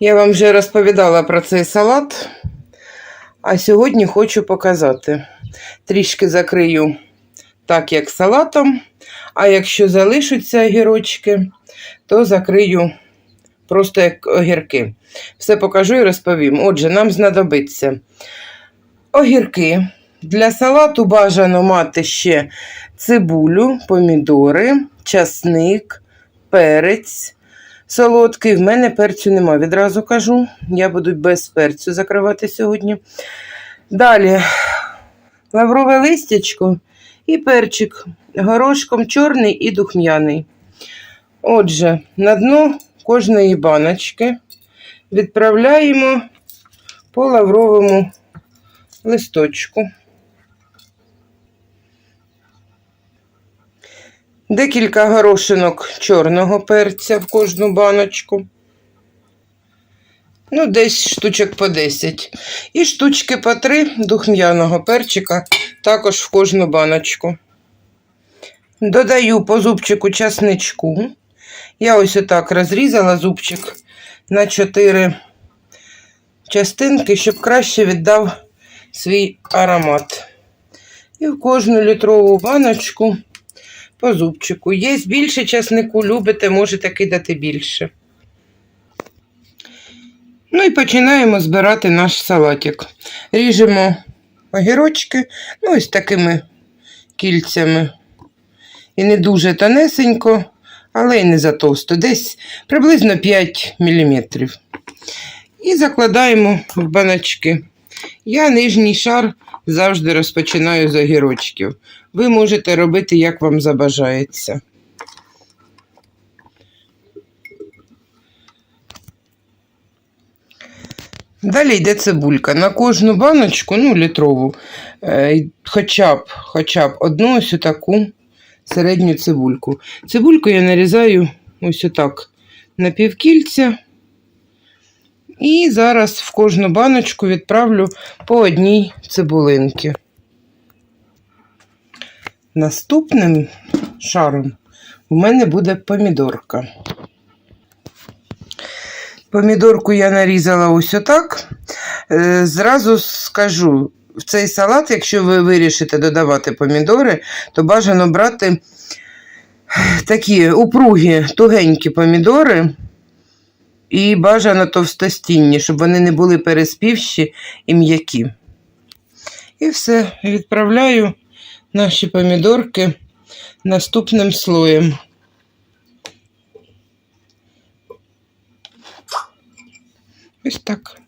Я вам вже розповідала про цей салат, а сьогодні хочу показати. Трішки закрию так, як салатом, а якщо залишаться огірочки, то закрию просто як огірки. Все покажу і розповім. Отже, нам знадобиться огірки. Для салату бажано мати ще цибулю, помідори, часник, перець. Солодкий, в мене перцю нема, відразу кажу. Я буду без перцю закривати сьогодні. Далі лаврове листячко і перчик горошком чорний і духм'яний. Отже, на дно кожної баночки відправляємо по лавровому листочку. Декілька горошинок чорного перця в кожну баночку. Ну, десь штучок по 10. І штучки по 3 духм'яного перчика також в кожну баночку. Додаю по зубчику часничку. Я ось отак розрізала зубчик на 4 частинки, щоб краще віддав свій аромат. І в кожну літрову баночку по зубчику. Є більше часнику, любите, можете кидати більше. Ну і починаємо збирати наш салатик. Ріжемо огірочки, ну ось такими кільцями. І не дуже тонесенько, але й не затовсто. Десь приблизно 5 мм. І закладаємо в баночки. Я нижній шар завжди розпочинаю з огірочків. Ви можете робити, як вам забажається. Далі йде цибулька. На кожну баночку, ну, літрову, е, хоча б, хоча б одну ось таку середню цибульку. Цибульку я нарізаю ось отак на півкільця. І зараз в кожну баночку відправлю по одній цибулинці. Наступним шаром у мене буде помідорка. Помідорку я нарізала ось отак. Е, Зразу скажу, в цей салат, якщо ви вирішите додавати помідори, то бажано брати такі упругі, тугенькі помідори і бажано товстостінні, щоб вони не були переспівші і м'які. І все, відправляю наші помідорки наступним слоєм. Ось так.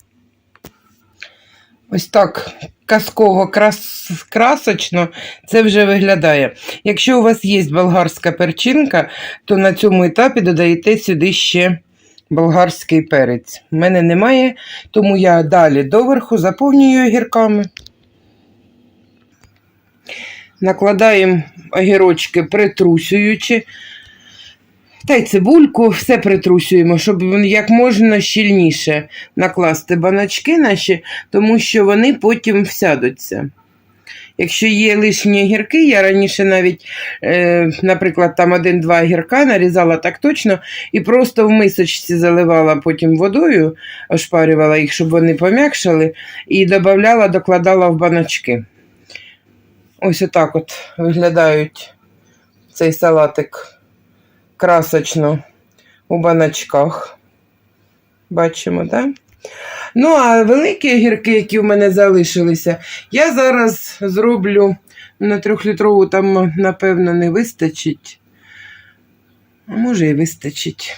Ось так казково крас... красочно це вже виглядає. Якщо у вас є болгарська перчинка, то на цьому етапі додаєте сюди ще болгарський перець. У мене немає, тому я далі доверху заповнюю огірками. Накладаємо огірочки притрусюючи. Та й цибульку, все притрусюємо, щоб як можна щільніше накласти баночки наші, тому що вони потім всядуться. Якщо є лишні огірки, я раніше навіть, е, наприклад, там один-два огірка нарізала так точно і просто в мисочці заливала потім водою, ошпарювала їх, щоб вони пом'якшали, і додавала, докладала в баночки. Ось отак от виглядають цей салатик красочно у баночках. Бачимо, так? Да? Ну, а великі огірки, які в мене залишилися, я зараз зроблю на трьохлітрову, там, напевно, не вистачить. А може і вистачить.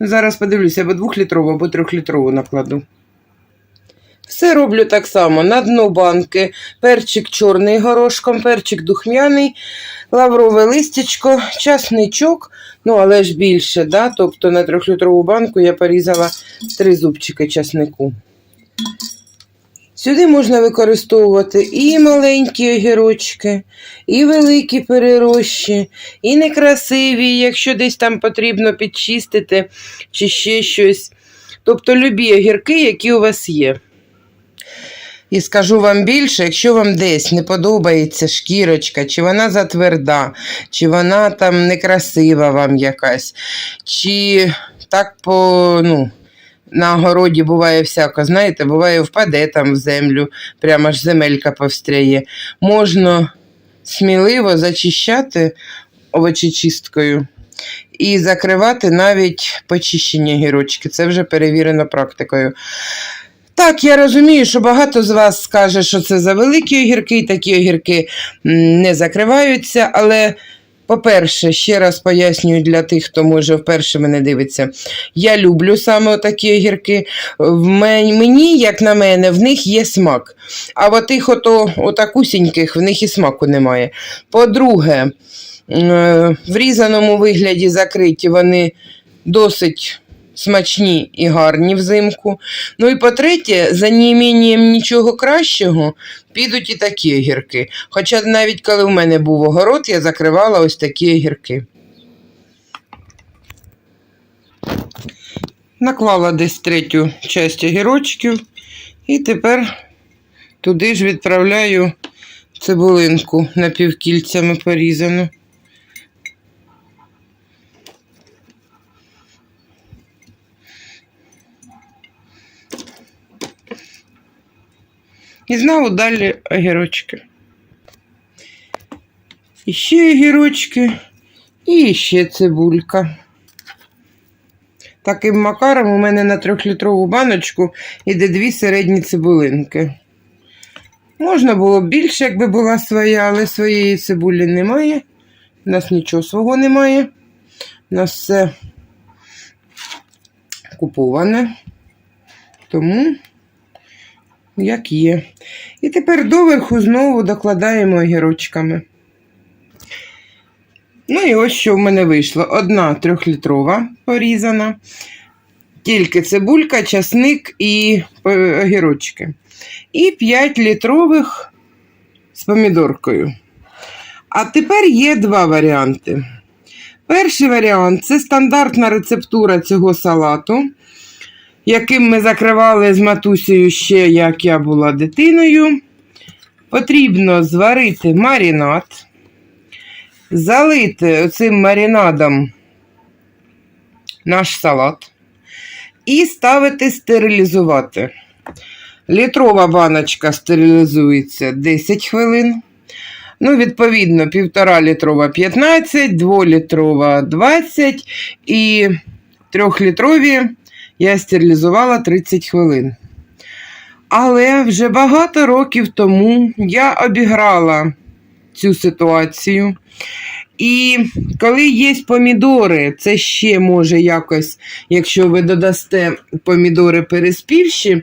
Ну, Зараз подивлюся, або двохлітрову, або трьохлітрову накладу. Все роблю так само. На дно банки перчик чорний горошком, перчик духмяний, лаврове листячко, часничок, ну але ж більше, да? тобто на трьохлітрову банку я порізала три зубчики часнику. Сюди можна використовувати і маленькі огірочки, і великі перерощі, і некрасиві, якщо десь там потрібно підчистити чи ще щось. Тобто любі огірки, які у вас є. І скажу вам більше, якщо вам десь не подобається шкірочка, чи вона затверда, чи вона там некрасива вам якась, чи так по, ну, на городі буває всяко, знаєте, буває впаде там в землю, прямо ж земелька повстряє. Можна сміливо зачищати овочечисткою і закривати навіть почищені гірочки. Це вже перевірено практикою. Так, я розумію, що багато з вас скаже, що це за великі огірки, такі огірки не закриваються. Але, по-перше, ще раз пояснюю для тих, хто може вперше мене дивиться. Я люблю саме такі огірки. В мені, як на мене, в них є смак. А в тих ото, отакусіньких в них і смаку немає. По-друге, е, в різаному вигляді закриті вони досить смачні і гарні взимку. Ну і по-третє, за неімінням нічого кращого підуть і такі огірки. Хоча навіть коли в мене був огород, я закривала ось такі огірки. Наклала десь третю часть огірочків і тепер туди ж відправляю цибулинку напівкільцями порізану. І знову далі огірочки. І ще огірочки, і ще цибулька. Таким макаром у мене на трьохлітрову баночку йде дві середні цибулинки. Можна було б більше, якби була своя, але своєї цибулі немає. У нас нічого свого немає. У нас все куповане. Тому як є. І тепер доверху знову докладаємо огірочками. Ну і ось що в мене вийшло. Одна трьохлітрова порізана, тільки цибулька, часник і е, огірочки. І 5 літрових з помідоркою. А тепер є два варіанти. Перший варіант це стандартна рецептура цього салату яким ми закривали з матусею ще як я була дитиною. Потрібно зварити маринад, залити цим маринадом наш салат і ставити стерилізувати. Літрова баночка стерилізується 10 хвилин. Ну, відповідно, 1,5 літрова 15, 2 літрова 20 і 3-літрові я стерилізувала 30 хвилин. Але вже багато років тому я обіграла цю ситуацію. І коли є помідори, це ще може якось, якщо ви додасте помідори переспівші,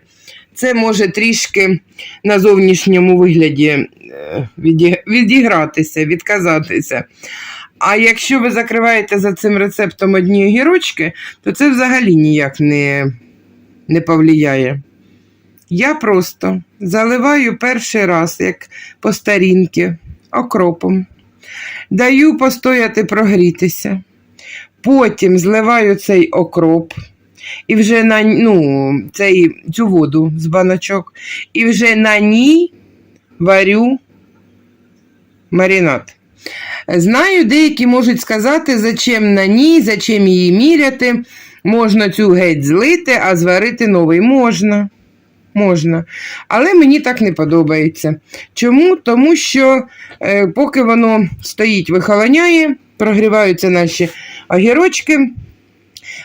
це може трішки на зовнішньому вигляді е, відігратися, відказатися. А якщо ви закриваєте за цим рецептом одні огірочки, то це взагалі ніяк не, не повлияє. Я просто заливаю перший раз, як по старінки, окропом, даю постояти прогрітися, потім зливаю цей окроп. І вже на ну, цей, цю воду з баночок, і вже на ній варю маринад. Знаю, деякі можуть сказати, зачем на ній, зачем її міряти. Можна цю геть злити, а зварити новий можна. Можна. Але мені так не подобається. Чому? Тому що е, поки воно стоїть, вихолоняє, прогріваються наші огірочки,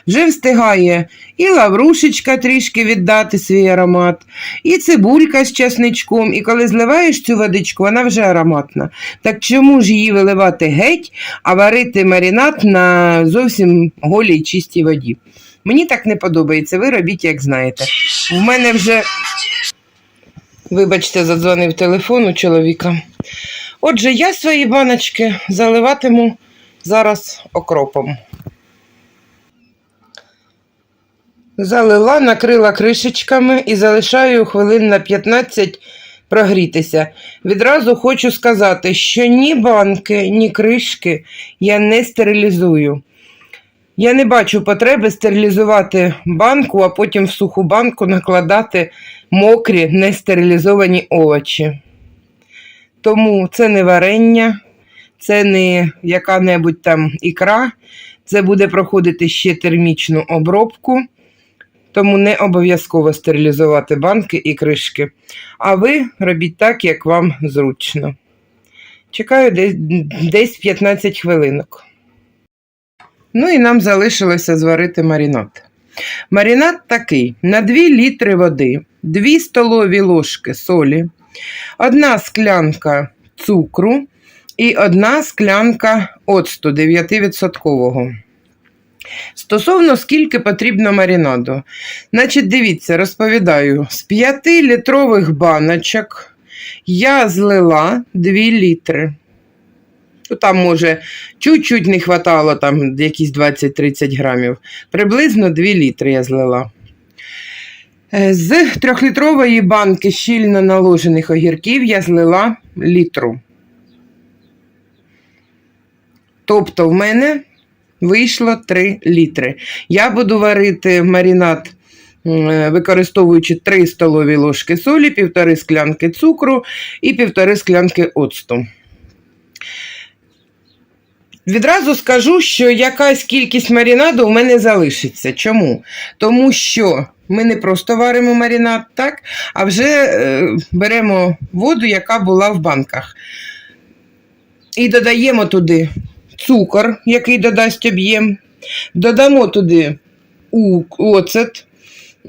вже встигає і лаврушечка трішки віддати свій аромат, і цибулька з часничком. І коли зливаєш цю водичку, вона вже ароматна. Так чому ж її виливати геть, а варити маринад на зовсім голій чистій воді? Мені так не подобається. Ви робіть, як знаєте. У мене вже, вибачте, задзвонив телефон у чоловіка. Отже, я свої баночки заливатиму зараз окропом. Залила, накрила кришечками і залишаю хвилин на 15 прогрітися. Відразу хочу сказати, що ні банки, ні кришки я не стерилізую. Я не бачу потреби стерилізувати банку, а потім в суху банку накладати мокрі, нестерилізовані овочі. Тому це не варення, це не яка-небудь там ікра, це буде проходити ще термічну обробку, тому не обов'язково стерилізувати банки і кришки. А ви робіть так, як вам зручно. Чекаю десь, десь 15 хвилинок. Ну і нам залишилося зварити маринад. Маринад такий: на 2 літри води, 2 столові ложки солі, одна склянка цукру і одна склянка оцту 9%. Стосовно скільки потрібно маринаду. Значить, дивіться, розповідаю, з 5 літрових баночок я злила 2 літри. Ну, там, може, чуть-чуть не хватало, там якісь 20-30 грамів. Приблизно 2 літри я злила. Е, З трьохлітрової банки щільно наложених огірків я злила літру. Тобто в мене вийшло 3 літри. Я буду варити маринад, е, використовуючи 3 столові ложки солі, півтори склянки цукру і півтори склянки оцту. Відразу скажу, що якась кількість маринаду у мене залишиться. Чому? Тому що ми не просто варимо маринад, так, а вже е, беремо воду, яка була в банках. І додаємо туди цукор, який додасть об'єм. Додамо туди оцет,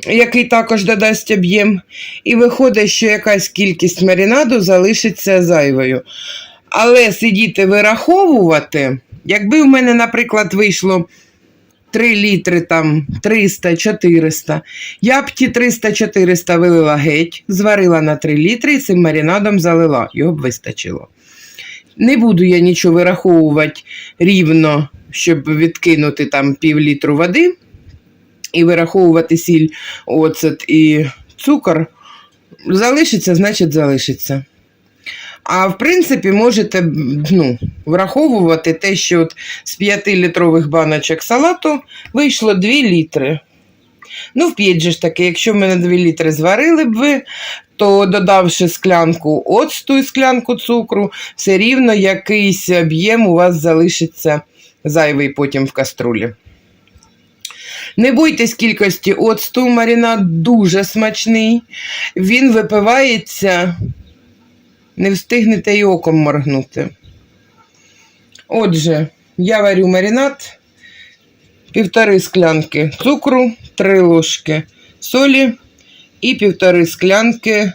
який також додасть об'єм. І виходить, що якась кількість маринаду залишиться зайвою. Але сидіти вираховувати, якби в мене, наприклад, вийшло 3 літри там 300-400, я б ті 300-400 вилила геть, зварила на 3 літри і цим маринадом залила, його б вистачило. Не буду я нічого вираховувати рівно, щоб відкинути там пів літру води і вираховувати сіль, оцет і цукор. Залишиться, значить, залишиться. А в принципі, можете ну, враховувати те, що от з 5-літрових баночок салату вийшло 2 літри. Ну, вп'ять же ж таки, якщо в мене 2 літри зварили б ви, то додавши склянку оцту і склянку цукру, все рівно якийсь об'єм у вас залишиться зайвий потім в каструлі. Не бойтесь кількості оцту, маринад дуже смачний. Він випивається не встигнете й оком моргнути. Отже, я варю маринад, півтори склянки цукру, три ложки солі і півтори склянки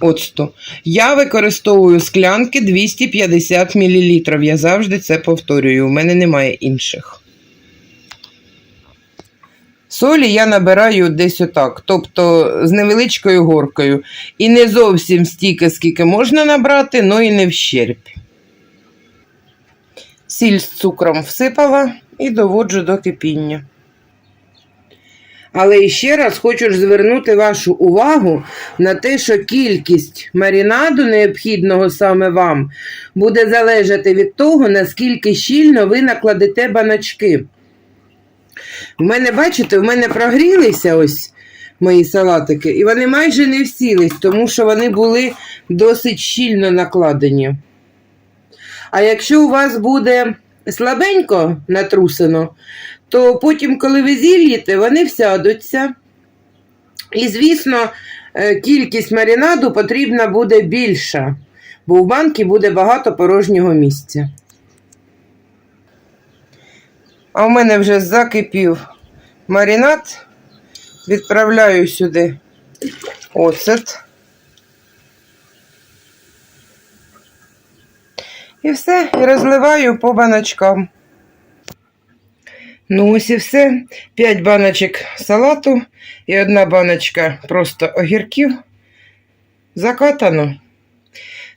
оцту. Я використовую склянки 250 мл. Я завжди це повторюю, у мене немає інших. Солі я набираю десь отак, тобто з невеличкою горкою. І не зовсім стільки, скільки можна набрати, ну і не вщерб. Сіль з цукром всипала і доводжу до кипіння. Але ще раз хочу звернути вашу увагу на те, що кількість маринаду, необхідного саме вам, буде залежати від того, наскільки щільно ви накладете баночки. У мене, бачите, в мене прогрілися ось мої салатики, і вони майже не всілись, тому що вони були досить щільно накладені. А якщо у вас буде слабенько натрусено, то потім, коли ви зільєте, вони всядуться. І, звісно, е, кількість маринаду потрібна буде більша, бо у банки буде багато порожнього місця. А у мене вже закипів маринад. Відправляю сюди оцет. І все, і розливаю по баночкам. Ну, ось і все. 5 баночок салату і одна баночка просто огірків. Закатано.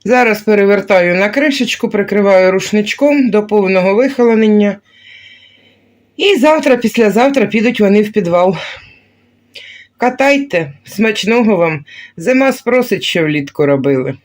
Зараз перевертаю на кришечку, прикриваю рушничком до повного вихолонення. І завтра, післязавтра підуть вони в підвал. Катайте, смачного вам. Зима спросить, що влітку робили.